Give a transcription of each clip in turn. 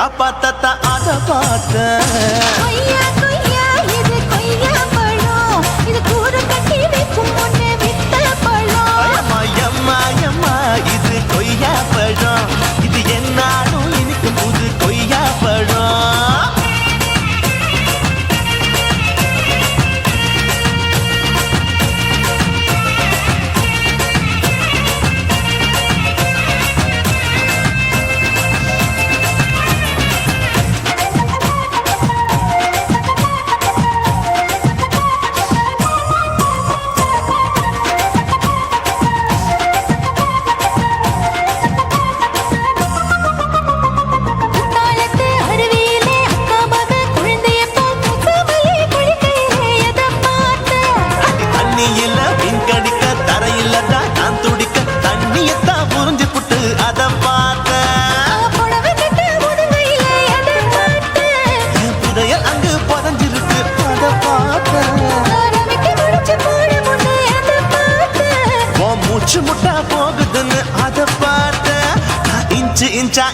காப்பாத்தத்த அதை பார்த்த.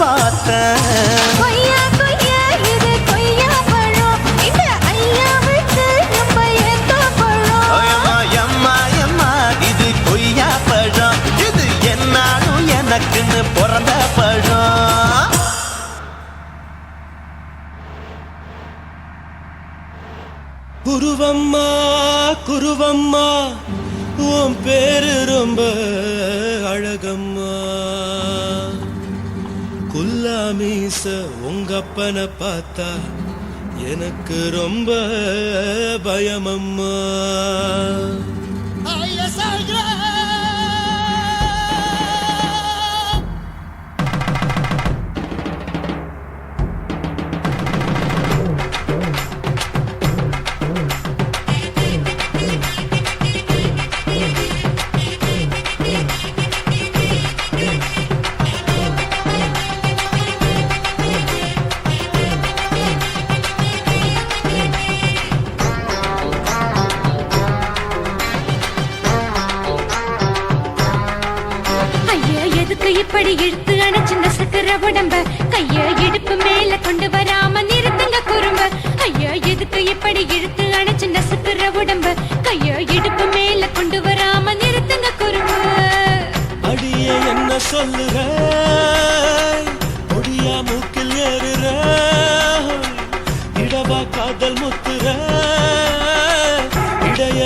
பார்த்தேன் எனக்குன்னு பிறந்த பழம். குருவம்மா குருவம்மா உன் பேரு ரொம்ப அழகம்மா. மீச உங்கப்பனை பார்த்தா எனக்கு ரொம்ப பயமம்மா. அழற உடம்ப. கைய இடுப்பு மேல கொண்டு வராம நிறுத்துங்க குறும்ப. ஐயா எதுக்கு இப்படி இழுத்து அணைச்சு நசுக்குற உடம்ப. கைய இடுப்பு மேல கொண்டு வராம நிறுத்துங்க குறும்ப. அடியே என்ன சொல்லுற? காதல் முத்துற? இடைய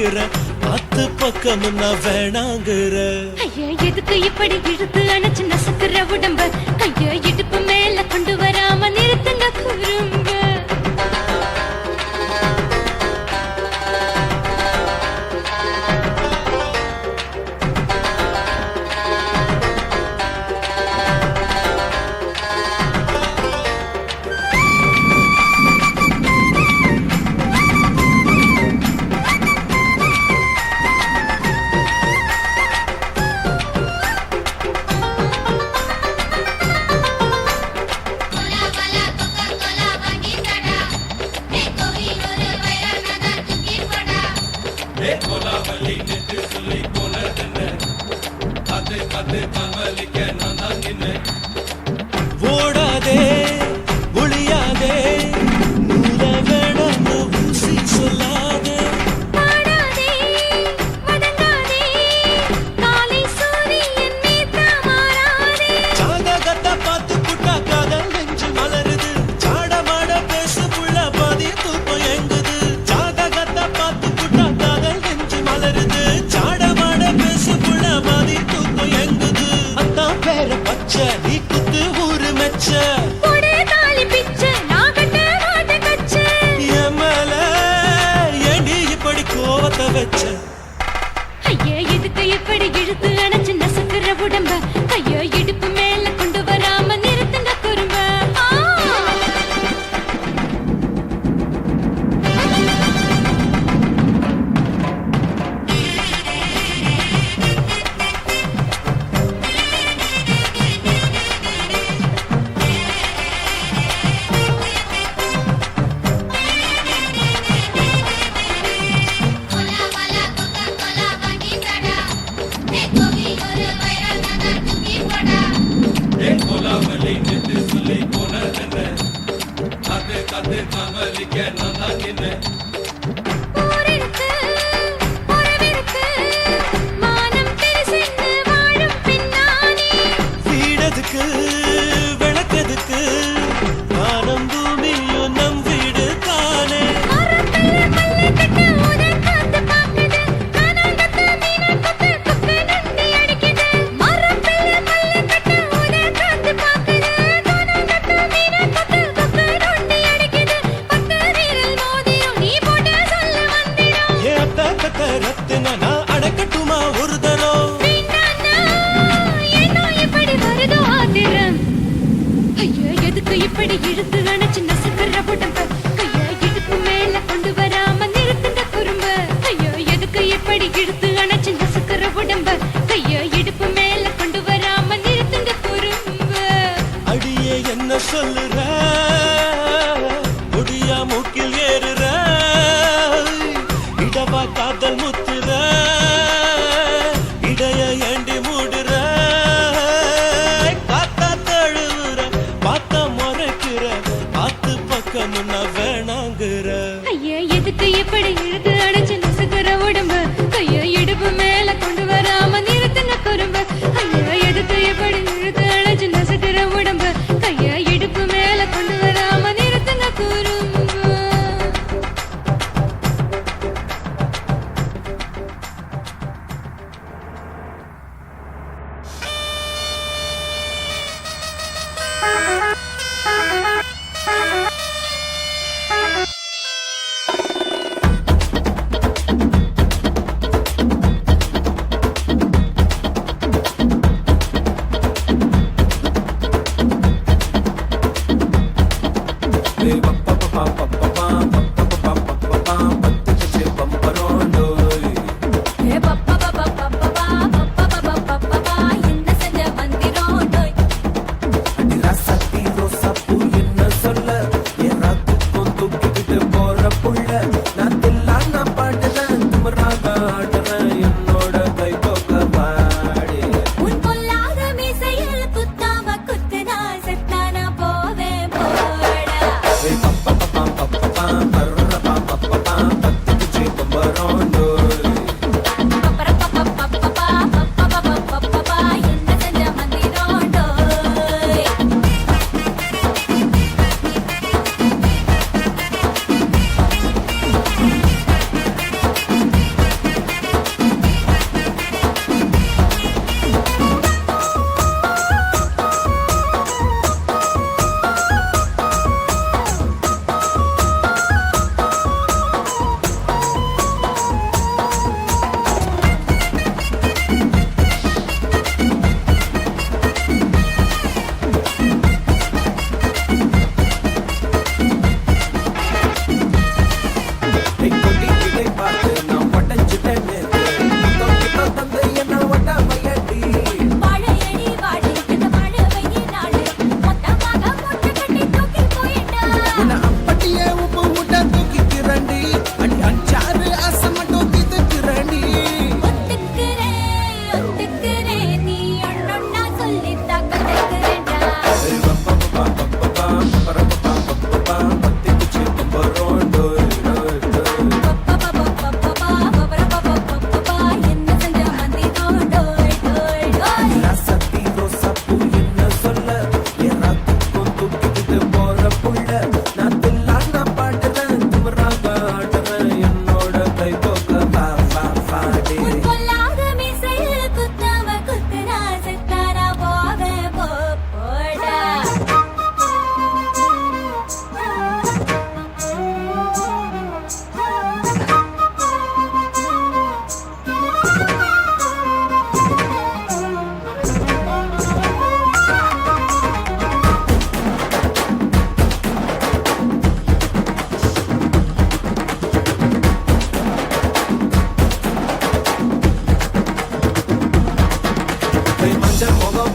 நிக்கிற பத்து பக்கமும் நான் வேணாங்கிற. ஐயா எதுக்கு இப்படி இழுத்து அணைச்சு நசுக்கிற உடம்ப? கையா இடுப்பு மேல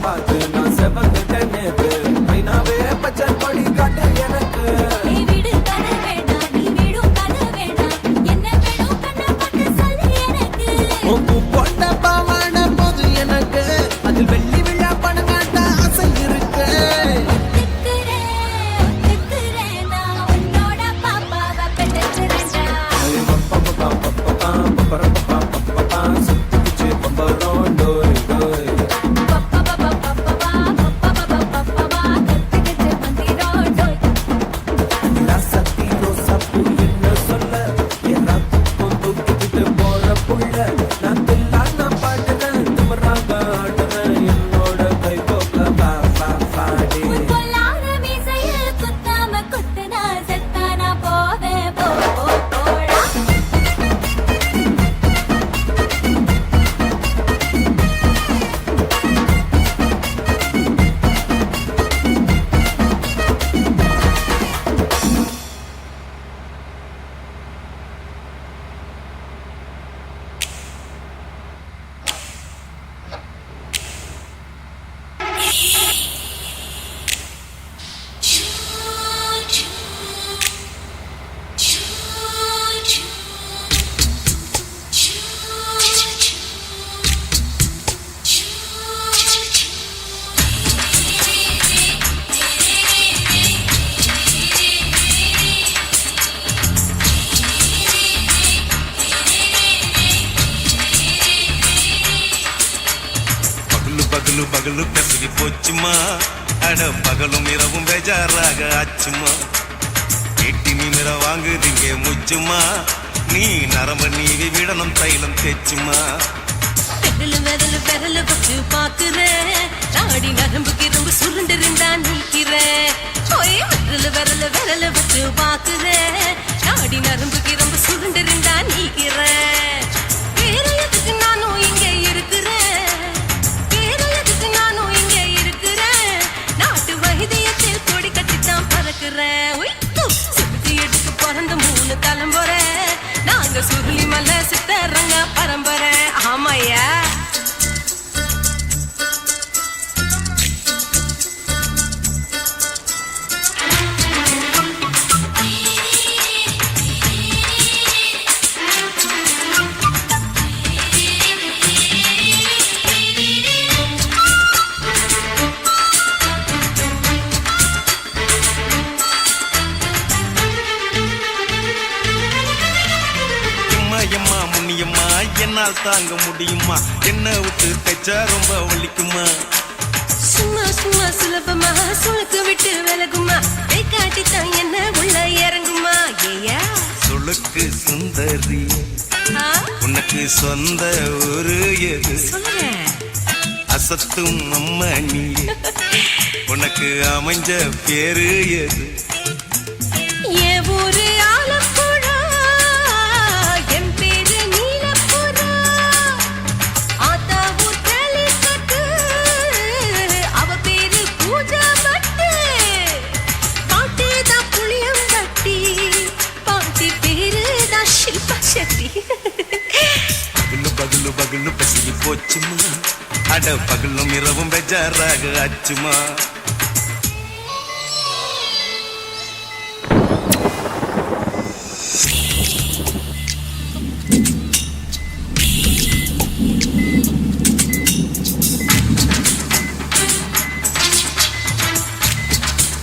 நீ போச்சுமா அட பகலும் இரவும் பேஜாராக ஆச்சுமா எட்டி நிமிர வாங்குதீங்க முச்சுமா. நீ நரம்ப நீவி விடணும் தைலம் தேச்சுமா. பெரலு விரலு விரலு வச்சு பாக்குறேன் நாடி நரம்பு கிரம்பு சுருண்டிருந்தா நிற்கிறேன் விரலு விரலு விரலு வச்சு பாக்குறேன் தாங்க முடியுமா? என்ன விட்டு தைச்சா ரொம்ப வலிக்குமா? சும்மா சும்மா சுலபமா. சுளுக்கு விட்டு விலகுமா? கை காட்டித்தான் என்ன உள்ள இறங்குமா? ஏயா? சுளுக்கு சுந்தரி உனக்கு சொந்த ஊரு எது? அசத்தும் அம்மா நீ உனக்கு அமைஞ்ச பேரு எது? too much.